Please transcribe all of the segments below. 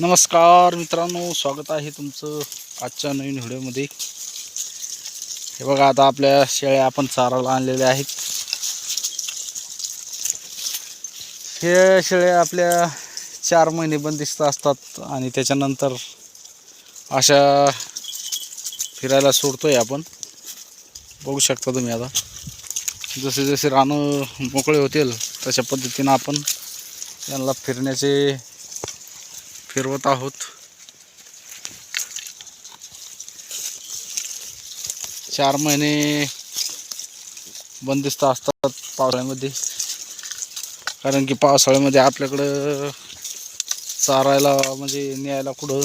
नमस्कार मित्रांनो स्वागत आहे तुमचं आजच्या नवीन व्हिडिओमध्ये. हे बघा आता आपल्या शेळ्या आपण चाराला आणलेल्या आहेत. हे शेळ्या आपल्या चार महिने बंदिस्त असतात आणि त्याच्यानंतर अशा फिरायला सोडतोय आपण. बघू शकता तुम्ही आता. जसे जसे रानं मोकळे होतील तशा पद्धतीनं आपण यांना फिरण्याचे फिरवत आहोत. चार महिने बंदिस्त असतात पावसाळ्यामध्ये. कारण की पावसाळ्यामध्ये आपल्याकडं चारायला म्हणजे न्यायला कुठं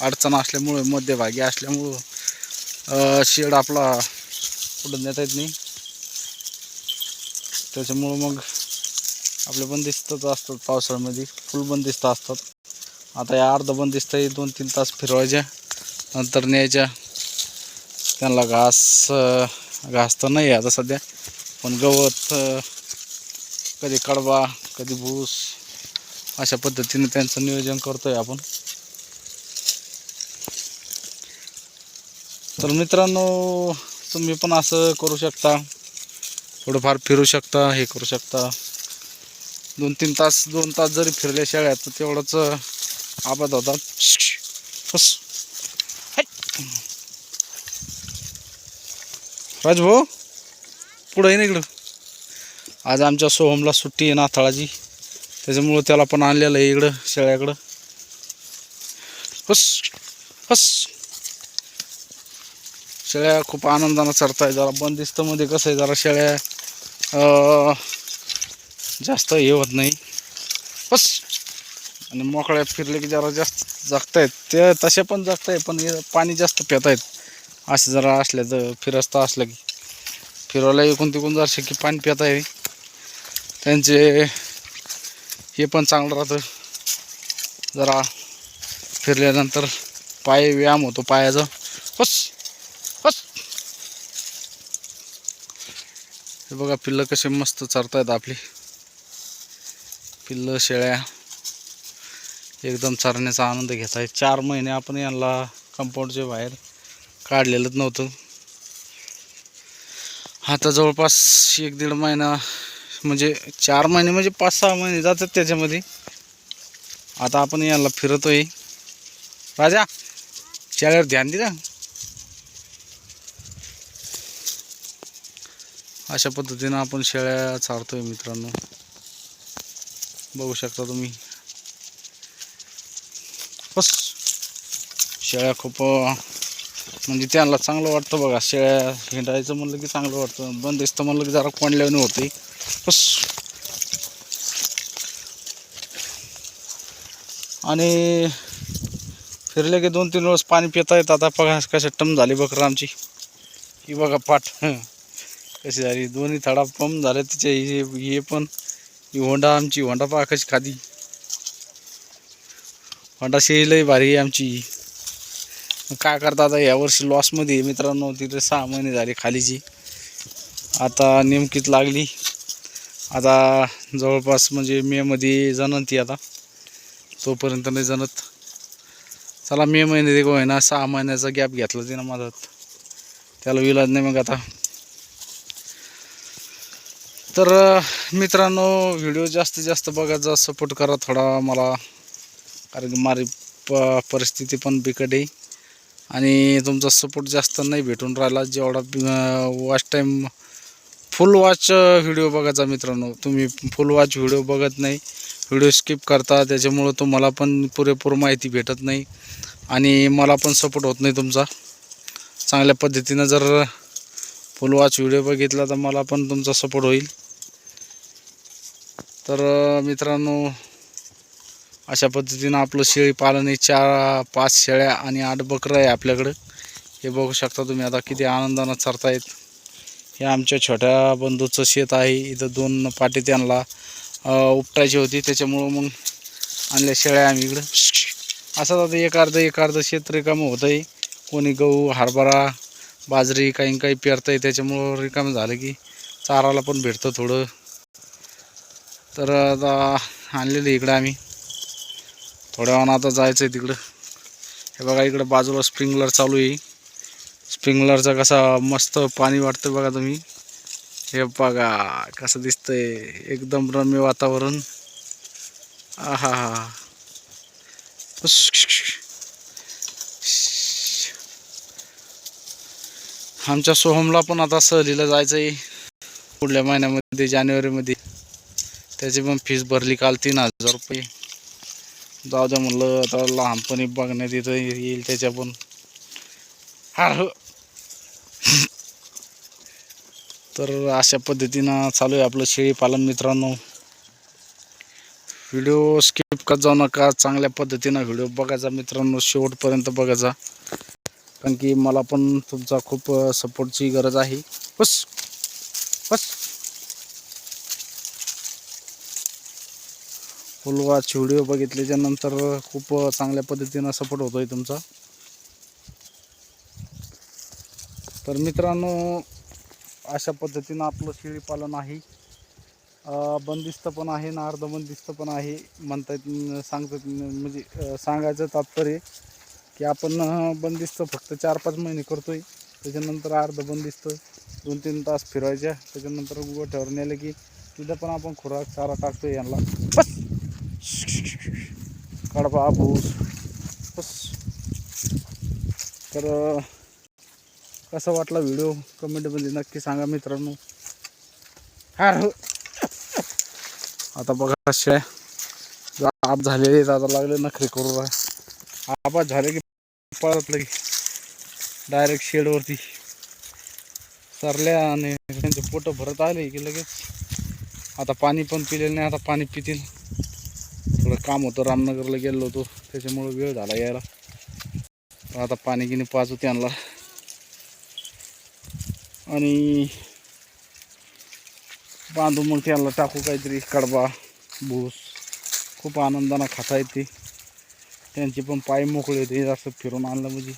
अडचण असल्यामुळं मध्यभागी असल्यामुळं शेड आपला कुठं नेता येत नाही. त्याच्यामुळं मग आपले बंदिस्तच असतात पावसाळ्यामध्ये. फुल बंदिस्त असतात. आता या अर्ध बंदिस्त आहे दोन तीन तास फिरवायच्या नंतर न्यायच्या त्यांना घास घास तर नाही आहे आता सध्या पण गवत कधी कडबा कधी भूस अशा पद्धतीने त्यांचं नियोजन करतोय आपण. तर मित्रांनो तुम्ही पण असं करू शकता. थोडंफार फिरू शकता हे करू शकता. दोन तीन तास दोन तास जरी फिरल्या शेळ्या तर तेवढंच आबाद होतात फस. राज राजभाऊ पुढं आहे ना इकडं आज आमच्या सोहमला सुट्टी आहे नाथाळाची त्याच्यामुळं त्याला पण आणलेलं आहे इकडं शेळ्याकडं हस हस शेळ्या खूप आनंदानं चरताय जरा बंदिस्तमध्ये कसं आहे जरा शेळ्या जास्त हे होत नाही बस आणि मोकळ्या फिरले की जरा जास्त जगतायत. ते तसे पण जगताय पण हे पाणी जास्त पितायत. असं जरा असल्या तर फिरस्ता असलं की. फिरवायला एकूण तिकून जर की पाणी पिताय. त्यांचे हे पण चांगलं राहतं. जरा फिरल्यानंतर पाय व्यायाम होतो पायाचा. बस बस. हे बघा पिल्लं कसे मस्त चरतायत आपली. पिल्लं शेळ्या. एकदम चरण्याचा आनंद घेत आहे. चार महिने आपण यांना कंपाऊंडच्या बाहेर काढलेलंच नव्हतं. आता जवळपास एक दीड महिना म्हणजे चार महिने म्हणजे पाच सहा महिने जातात त्याच्यामध्ये. आता आपण यांना फिरतोय. राजा शेळ्यावर ध्यान दे अशा पद्धतीनं आपण शेळ्या चारतोय मित्रांनो. बघू शकता तुम्ही बस शेळ्या खूप म्हणजे त्यांना चांगलं वाटतं बघा. शेळ्या हिंडायचं म्हणलं की चांगलं वाटतं. बंदिस्त म्हणलं की जरा कोंडल्याने होते. बस. आणि फिरले की दोन तीन वेळेस पाणी पिता येतं. आता बघा कशा टम झाली बकरं आमची ही बघा पाठ. कशी झाली. दोन्ही थडा पंप झाले तिचे. हे हे पण. ही होंडा आमची. होंडा पहा कशी खादी होंडा शेळी लई भारी आहे आमची. काय करता आता यावर्षी लॉसमध्ये मित्रांनो तिथे सहा महिने झाले खालीची. आता नेमकीच लागली. आता जवळपास म्हणजे मेमध्ये जनन ती आता. तोपर्यंत नाही जनत चला मे महिने देखो आहे ना सहा महिन्याचा गॅप घेतला तिनं मदत त्याला विलाज नाही मग आता. तर मित्रांनो व्हिडिओ जास्तीत जास्त बघायचा सपोर्ट करा थोडा मला. कारण की माझी प परिस्थिती पण बिकट आहे. आणि तुमचा सपोर्ट जास्त नाही भेटून राहिला जेवढा watch time full watch video बघायचा मित्रांनो. तुम्ही फुल वॉच व्हिडिओ बघत नाही व्हिडिओ स्किप करता त्याच्यामुळं तुम्हाला पण पुरेपूर माहिती भेटत नाही आणि मला पण सपोर्ट होत नाही तुमचा. चांगल्या पद्धतीनं जर फुल वॉच व्हिडिओ बघितला तर मला पण तुमचा सपोर्ट होईल. तर मित्रांनो अशा पद्धतीनं आपलं शेळी पालन आहे चार पाच शेळ्या आणि आठ बकरं आहे आपल्याकडं. हे बघू शकता तुम्ही आता किती आनंदानं चरतायत. हे आमच्या छोट्या बंधूचं शेत आहे. इथं दोन पाटी त्यांना उपटायची होती. त्याच्यामुळं मग आणल्या शेळ्या आम्ही इकडं. असं आता एक अर्ध एक अर्ध शेत रिकामं होतं आहे कोणी गहू हरभरा बाजरी काही काही पेरतं आहे त्याच्यामुळं रिकामं झालं की चाराला पण भेटतं थोडं. तर आता आणलेलं इकडं आम्ही. थोड्या वेळानं आता जायचं आहे तिकडं. हे बघा इकडं बाजूला स्प्रिंकलर चालू आहे. स्प्रिंकलरचा कसा मस्त पाणी वाटतं बघा तुम्ही. हे बघा कसं दिसतंय. एकदम रम्य वातावरण. आहा हा आमच्या सोहमला पण आता सहलीला जायचं आहे पुढल्या महिन्यामध्ये जानेवारीमध्ये. त्याची पण फीस भरली काल तीन हजार रुपये. जाऊ द्या म्हणलं आता लहानपणी बघण्यात येतं येईल त्याच्या पण हा हो. तर अशा पद्धतीनं चालू आहे आपलं शेळीपालन मित्रांनो. व्हिडिओ स्किप करत जाऊ नका चांगल्या पद्धतीनं व्हिडिओ बघायचा मित्रांनो शेवटपर्यंत बघायचा. कारण की मला पण तुमचा खूप सपोर्टची गरज आहे. बस बस. फुलवाच व्हिडिओ बघितल्याच्या नंतर खूप चांगल्या पद्धतीनं सपोर्ट होतो आहे तुमचा. तर मित्रांनो अशा पद्धतीनं आपलं शेळीपालन आहे. बंदिस्त पण आहे ना अर्ध बंदिस्त पण आहे. म्हणतात सांगतात म्हणजे सांगायचं तात्पर्य की आपण बंदिस्त फक्त चार पाच महिने करतो आहे त्याच्यानंतर अर्ध बंदिस्त दोन तीन तास फिरायच्या त्याच्यानंतर गोठ्यावर नेलं की तिथं पण आपण खुराक चारा टाकतोय यांना. बस! कडबा भूस बस। अं, कसा वाटला व्हिडिओ कमेंटमध्ये नक्की सांगा मित्रांनो. हा आता बघा शेळ्या आप झालेले आता लागले नखरे करू आबाद झाले की पळत लगे. डायरेक्ट शेडवरती सरल्या आणि पोटं भरत आले की लगेच. आता पाणी पण पिलेलं नाही आता पाणी पितील. थोडं काम होतं रामनगरला गेलो होतो. त्याच्यामुळं वेळ झाला यायला. आता पाणी गिनी पाजू त्यांना आणि बांधू मग त्यांना टाकू काहीतरी कडबा भूस. खूप आनंदानं खाता येते. त्यांचे पण पाय मोकळे होते जास्त फिरून आणलं म्हणजे.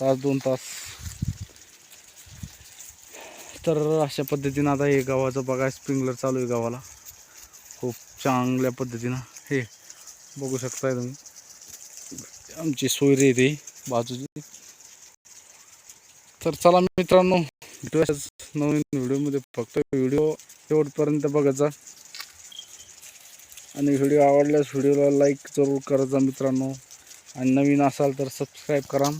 तास दोन तास. तर अशा पद्धतीनं आता हे गावाचं बघा स्प्रिंकलर चालू आहे गावाला खूप चांगल्या पद्धतीनं. हे बघू शकताय तुम्ही. आमची सोयरे येते बाजूची. तर चला मित्रांनो भेटूयाच नवीन व्हिडिओमध्ये. फक्त व्हिडिओ शेवटपर्यंत बघायचा आणि व्हिडिओ आवडल्यास व्हिडिओला लाईक जरूर करायचा मित्रांनो. आणि नवीन असाल तर सबस्क्राईब करा.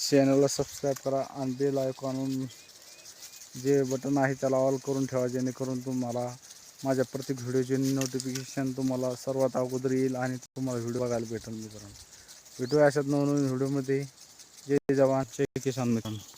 चॅनलला सबस्क्राईब करा आणि बेल आयकॉन जे बटन आहे त्याला ऑल करून ठेवा जेणेकरून तुम्हाला माझ्या प्रत्येक व्हिडिओचे नोटिफिकेशन तुम्हाला सर्वात अगोदर येईल आणि तुम्हाला व्हिडिओ बघायला भेटेल मित्रांनो. भेटूया अशात नवनवीन व्हिडिओमध्ये. जय जवान. जय किसान मित्रांनो.